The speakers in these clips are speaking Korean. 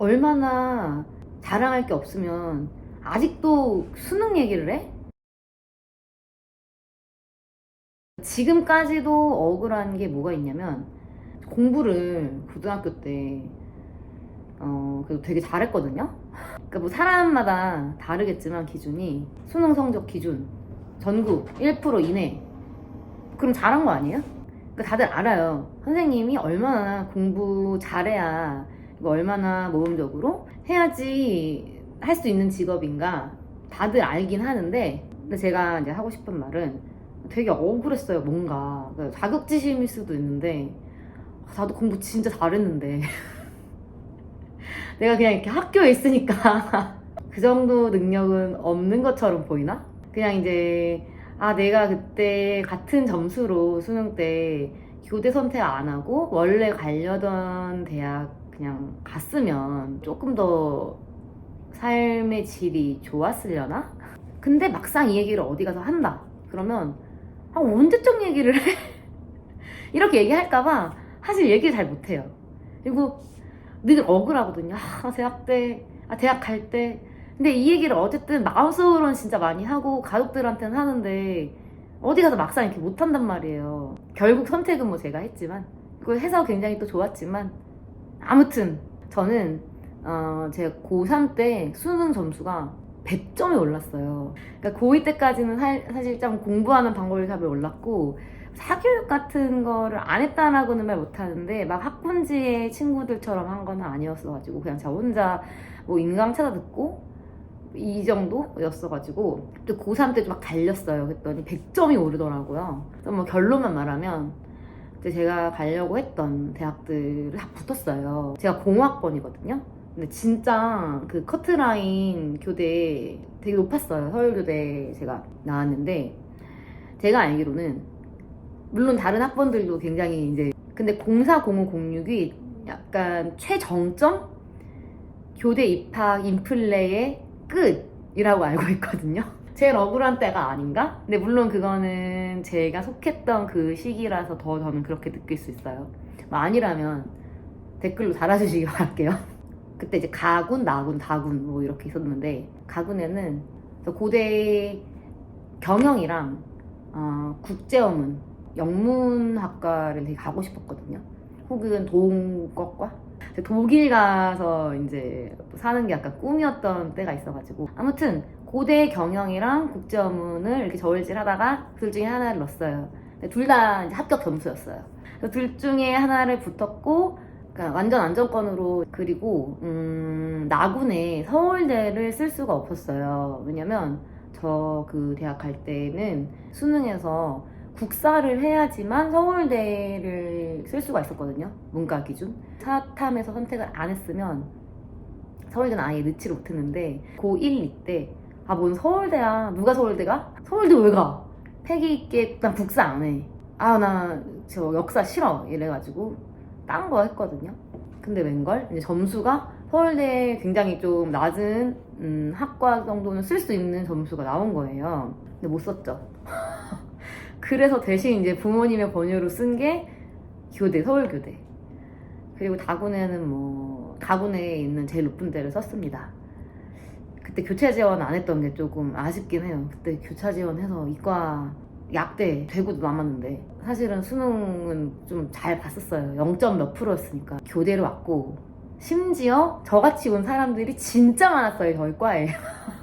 얼마나 자랑할 게 없으면 아직도 수능 얘기를 해? 지금까지도 억울한 게 뭐가 있냐면 공부를 고등학교 때 어, 그래도 되게 잘했거든요. 그러니까 뭐 사람마다 다르겠지만 기준이 수능 성적 기준 전국 1% 이내 그럼 잘한 거 아니에요? 그러니까 다들 알아요. 선생님이 얼마나 공부 잘해야 얼마나 모범적으로 해야지 할 수 있는 직업인가 다들 알긴 하는데 근데 제가 이제 하고 싶은 말은 되게 억울했어요 뭔가 그러니까 자격지심일 수도 있는데 아, 나도 공부 진짜 잘했는데 내가 그냥 이렇게 학교에 있으니까 그 정도 능력은 없는 것처럼 보이나? 그냥 이제 아 내가 그때 같은 점수로 수능 때 교대 선택 안 하고 원래 가려던 대학 그냥 갔으면 조금 더 삶의 질이 좋았으려나? 근데 막상 이 얘기를 어디 가서 한다. 그러면 아 언제적 얘기를 해? 이렇게 얘기할까봐 사실 얘기를 잘 못해요. 그리고 늘 억울하거든요. 아 대학 때, 아 대학 갈 때. 근데 이 얘기를 어쨌든 마음속으로는 진짜 많이 하고 가족들한테는 하는데 어디 가서 막상 이렇게 못한단 말이에요. 결국 선택은 뭐 제가 했지만 그걸 해서 굉장히 또 좋았지만 아무튼 저는 어, 제가 고3 때 수능 점수가 100점이 올랐어요. 그러니까 고2 때까지는 사, 사실 좀 공부하는 방법이 답이 올랐고 사교육 같은 거를 안 했다라고는 말 못하는데 막 학군지의 친구들처럼 한 건 아니었어가지고 그냥 저 혼자 뭐 인강 찾아 듣고 이 정도였어가지고 또 고3 때좀막 달렸어요. 그랬더니 100점이 오르더라고요. 뭐 결론만 말하면 그때 제가 가려고 했던 대학들을 다 붙었어요. 제가 공학번이거든요. 근데 진짜 그 커트라인 교대 되게 높았어요. 서울교대 제가 나왔는데 제가 알기로는 물론 다른 학번들도 굉장히 이제 근데 04, 05, 06이 약간 최정점 교대 입학 인플레의 끝이라고 알고 있거든요. 제일 억울한 때가 아닌가? 근데 물론 그거는 제가 속했던 그 시기라서 더 저는 그렇게 느낄 수 있어요. 뭐 아니라면 댓글로 달아주시기 바랄게요. 그때 이제 가군, 나군, 다군 뭐 이렇게 있었는데 가군에는 저 고대 경영이랑 어, 국제어문, 영문학과를 되게 가고 싶었거든요. 혹은 동국과 독일 가서 이제 사는 게 약간 꿈이었던 때가 있어가지고 아무튼 고대 경영이랑 국제어문을 이렇게 저울질 하다가 둘 중에 하나를 넣었어요. 둘 다 합격 점수였어요. 둘 중에 하나를 붙었고 그러니까 완전 안정권으로 그리고 음, 나군에 서울대를 쓸 수가 없었어요. 왜냐면 저 그 대학 갈 때는 수능에서 국사를 해야지만 서울대를 쓸 수가 있었거든요. 문과 기준. 사탐에서 선택을 안 했으면 서울대는 아예 넣지를 못했는데 고1, 2때 아 뭔 서울대야. 누가 서울대가? 서울대 왜 가? 패기 있게 난 국사 안 해. 아 나 저 역사 싫어. 이래가지고 딴 거 했거든요. 근데 웬걸? 이제 점수가 서울대에 굉장히 좀 낮은 음, 학과 정도는 쓸 수 있는 점수가 나온 거예요. 근데 못 썼죠. 그래서 대신 이제 부모님의 번호로 쓴 게 교대, 서울교대. 그리고 다군에는 뭐, 다군에 있는 제일 높은 데를 썼습니다. 그때 교차 지원 안 했던 게 조금 아쉽긴 해요. 그때 교차 지원해서 이과 약대 되고도 남았는데 사실은 수능은 좀 잘 봤었어요. 0점 몇 프로였으니까 교대로 왔고 심지어 저같이 온 사람들이 진짜 많았어요. 저희 과에.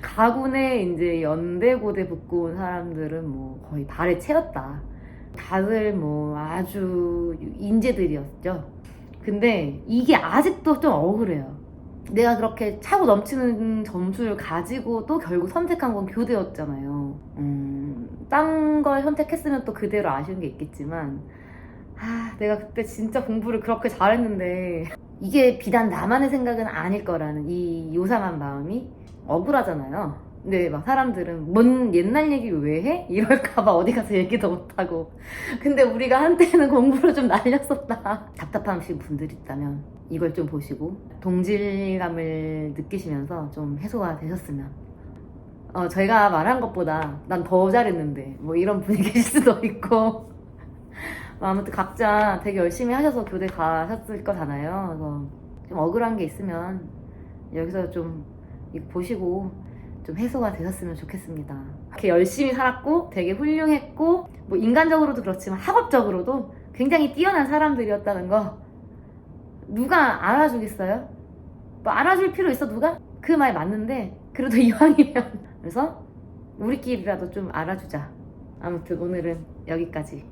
가군에 이제 연대고대 붙고 온 사람들은 뭐 거의 발에 채웠다. 다들 뭐 아주 인재들이었죠. 근데 이게 아직도 좀 억울해요. 내가 그렇게 차고 넘치는 점수를 가지고 또 결국 선택한 건 교대였잖아요. 음, 딴 걸 선택했으면 또 그대로 아쉬운 게 있겠지만, 아, 내가 그때 진짜 공부를 그렇게 잘했는데, 이게 비단 나만의 생각은 아닐 거라는 이 요상한 마음이 억울하잖아요. 근데 막 사람들은 뭔 옛날 얘기 왜 해? 이럴까봐 어디 가서 얘기도 못하고. 근데 우리가 한때는 공부를 좀 날렸었다. 답답하신 분들 있다면 이걸 좀 보시고 동질감을 느끼시면서 좀 해소가 되셨으면. 어, 저희가 말한 것보다 난 더 잘했는데 뭐 이런 분이 계실 수도 있고. 뭐 아무튼 각자 되게 열심히 하셔서 교대 가셨을 거잖아요. 그래서 좀 억울한 게 있으면 여기서 좀 보시고 좀 해소가 되셨으면 좋겠습니다. 이렇게 열심히 살았고 되게 훌륭했고 뭐 인간적으로도 그렇지만 학업적으로도 굉장히 뛰어난 사람들이었다는 거 누가 알아주겠어요? 뭐 알아줄 필요 있어 누가? 그 말 맞는데 그래도 이왕이면 그래서 우리끼리라도 좀 알아주자. 아무튼 오늘은 여기까지.